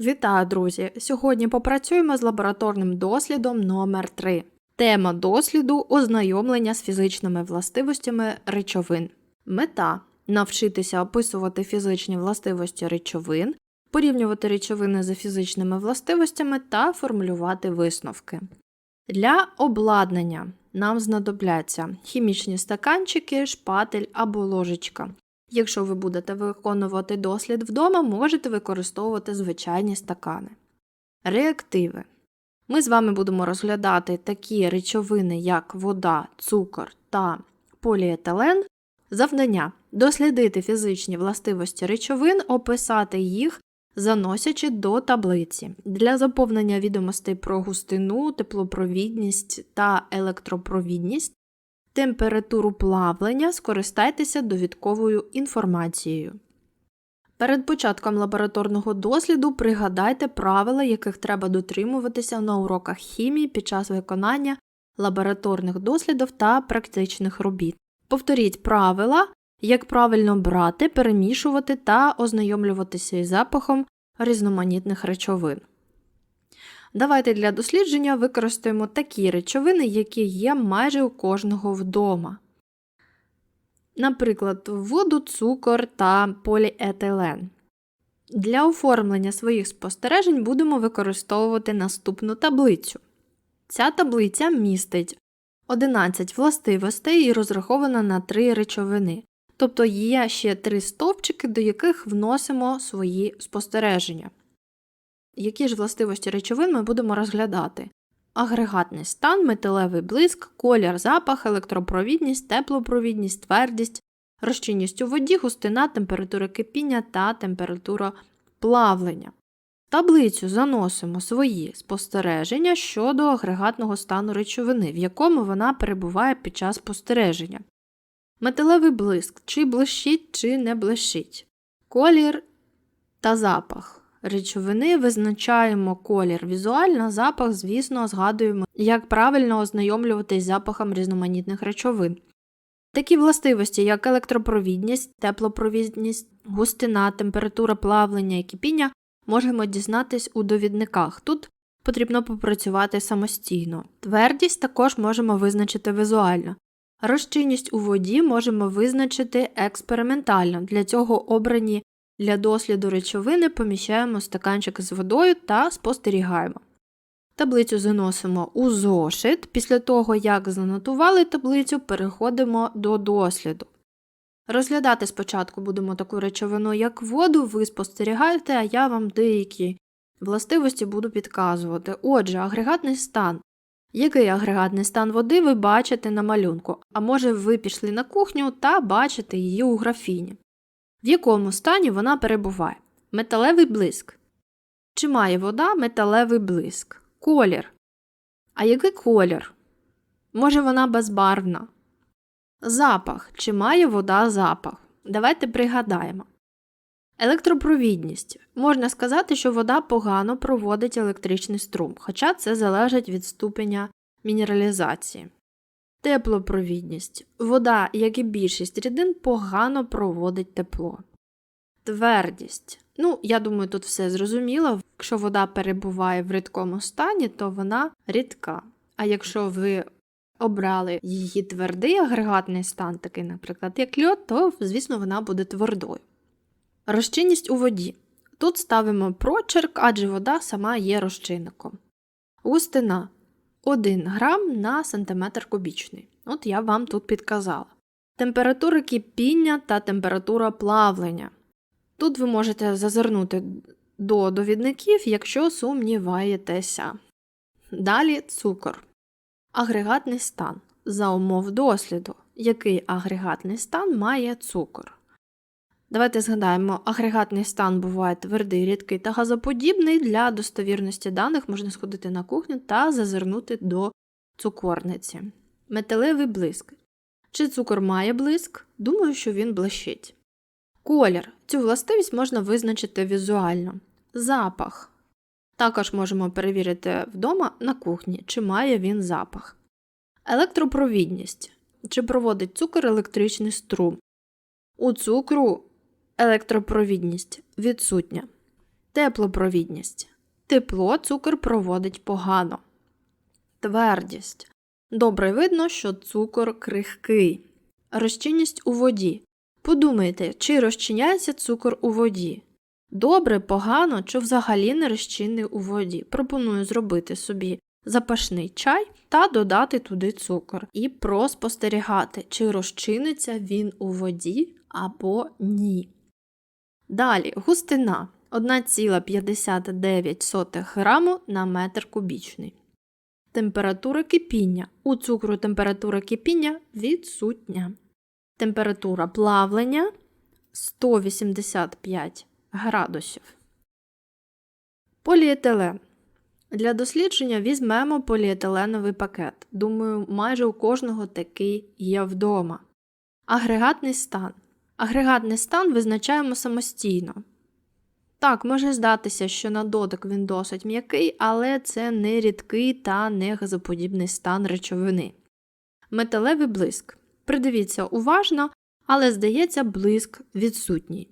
Вітаю, друзі! Сьогодні попрацюємо з лабораторним дослідом номер 3 Тема досліду ознайомлення з фізичними властивостями речовин. Мета навчитися описувати фізичні властивості речовин, порівнювати речовини за фізичними властивостями та формулювати висновки. Для обладнання нам знадобляться хімічні стаканчики, шпатель або ложечка. Якщо ви будете виконувати дослід вдома, можете використовувати звичайні стакани. Реактиви. Ми з вами будемо розглядати такі речовини, як вода, цукор та поліетилен. Завдання дослідити фізичні властивості речовин, описати їх, заносячи до таблиці. Для заповнення відомостей про густину, теплопровідність та електропровідність температуру плавлення скористайтеся довідковою інформацією. Перед початком лабораторного досліду пригадайте правила, яких треба дотримуватися на уроках хімії під час виконання лабораторних дослідів та практичних робіт. Повторіть правила, як правильно брати, перемішувати та ознайомлюватися із запахом різноманітних речовин. Давайте для дослідження використаємо такі речовини, які є майже у кожного вдома. Наприклад, воду, цукор та поліетилен. Для оформлення своїх спостережень будемо використовувати наступну таблицю. Ця таблиця містить 11 властивостей і розрахована на 3 речовини. Тобто є ще 3 стовпчики, до яких вносимо свої спостереження. Які ж властивості речовин ми будемо розглядати? Агрегатний стан, металевий блиск, колір, запах, електропровідність, теплопровідність, твердість, розчинність у воді, густина, температура кипіння та температура плавлення. В таблицю заносимо свої спостереження щодо агрегатного стану речовини, в якому вона перебуває під час спостереження. Металевий блиск, чи блищить, чи не блищить. Колір та запах речовини визначаємо колір візуально, запах, звісно, згадуємо, як правильно ознайомлюватись з запахом різноманітних речовин. Такі властивості, як електропровідність, теплопровідність, густина, температура плавлення і кипіння, можемо дізнатись у довідниках. Тут потрібно попрацювати самостійно. Твердість також можемо визначити візуально. Розчинність у воді можемо визначити експериментально. Для цього обрані для досліду речовини поміщаємо стаканчик з водою та спостерігаємо. Таблицю заносимо у зошит. Після того, як занотували таблицю, переходимо до досліду. Розглядати спочатку будемо таку речовину, як воду, ви спостерігаєте, а я вам деякі властивості буду підказувати. Отже, агрегатний стан. Який агрегатний стан води ви бачите на малюнку, а може ви пішли на кухню та бачите її у графіні в якому стані вона перебуває. Металевий блиск. Чи має вода металевий блиск? Колір. А який колір? Може, вона безбарвна? Запах. Чи має вода запах? Давайте пригадаємо. Електропровідність. Можна сказати, що вода погано проводить електричний струм, хоча це залежить від ступеня мінералізації. Теплопровідність. Вода, як і більшість рідин, погано проводить тепло. Твердість. Ну, я думаю, тут все зрозуміло. Якщо вода перебуває в рідкому стані, то вона рідка. А якщо ви обрали її твердий агрегатний стан, такий, наприклад, як льод, то, звісно, вона буде твердою. Розчинність у воді. Тут ставимо прочерк, адже вода сама є розчинником. Густина. 1 грам на сантиметр кубічний. От я вам тут підказала. Температура кипіння та температура плавлення. Тут ви можете зазирнути до довідників, якщо сумніваєтеся. Далі цукор. Агрегатний стан. За умов досліду. Який агрегатний стан має цукор? Давайте згадаємо, агрегатний стан буває твердий, рідкий та газоподібний. Для достовірності даних можна сходити на кухню та зазирнути до цукорниці. Металевий блиск. Чи цукор має блиск? Думаю, що він блищить. Колір. Цю властивість можна визначити візуально. Запах. Також можемо перевірити вдома на кухні, чи має він запах. Електропровідність. Чи проводить цукор електричний струм. У цукру електропровідність відсутня. Теплопровідність. Тепло цукор проводить погано. Твердість. Добре видно, що цукор крихкий. Розчинність у воді. Подумайте, чи розчиняється цукор у воді. Добре, погано чи взагалі не розчинний у воді. Пропоную зробити собі запашний чай та додати туди цукор і проспостерігати, чи розчиниться він у воді або ні. Далі густина 1,59 граму на метр кубічний. Температура кипіння. У цукру температура кипіння відсутня. Температура плавлення 185 градусів. Поліетилен. Для дослідження візьмемо поліетиленовий пакет. Думаю, майже у кожного такий є вдома. Агрегатний стан. Агрегатний стан визначаємо самостійно. Так, може здатися, що на дотик він досить м'який, але це не рідкий та не газоподібний стан речовини. Металевий блиск. Придивіться уважно, але здається, блиск відсутній.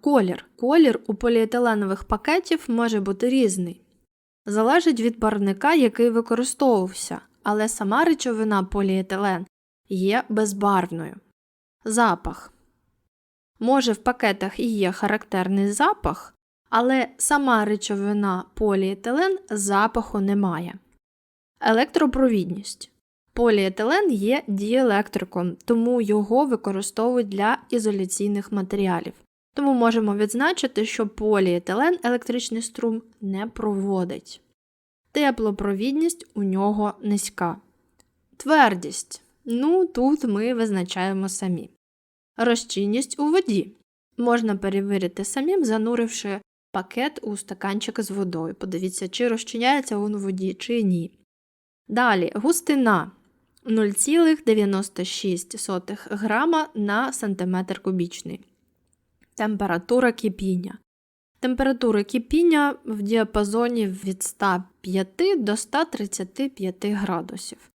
Колір. Колір у поліетиленових пакетів може бути різний. Залежить від барвника, який використовувався, але сама речовина поліетилен є безбарвною. Запах. Може, в пакетах і є характерний запах, але сама речовина поліетилен запаху не має. Електропровідність. Поліетилен є діелектриком, тому його використовують для ізоляційних матеріалів. Тому можемо відзначити, що поліетилен електричний струм не проводить. Теплопровідність у нього низька. Твердість. Ну, тут ми визначаємо самі. Розчинність у воді. Можна перевірити самим, зануривши пакет у стаканчик з водою. Подивіться, чи розчиняється він у воді, чи ні. Далі густина 0,96 грама на сантиметр кубічний. Температура кипіння. Температура кипіння в діапазоні від 105 до 135 градусів.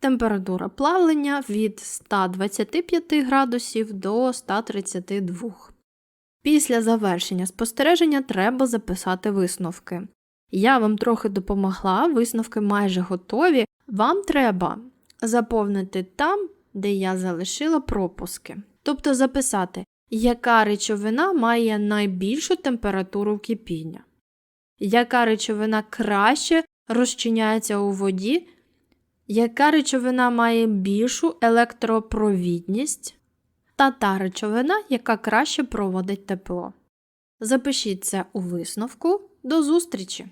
Температура плавлення від 125 градусів до 132. Після завершення спостереження треба записати висновки. Я вам трохи допомогла, висновки майже готові. Вам треба заповнити там, де я залишила пропуски. Тобто записати, яка речовина має найбільшу температуру кипіння, яка речовина краще розчиняється у воді, яка речовина має більшу електропровідність, та та речовина, яка краще проводить тепло. Запишіть це у висновку. До зустрічі!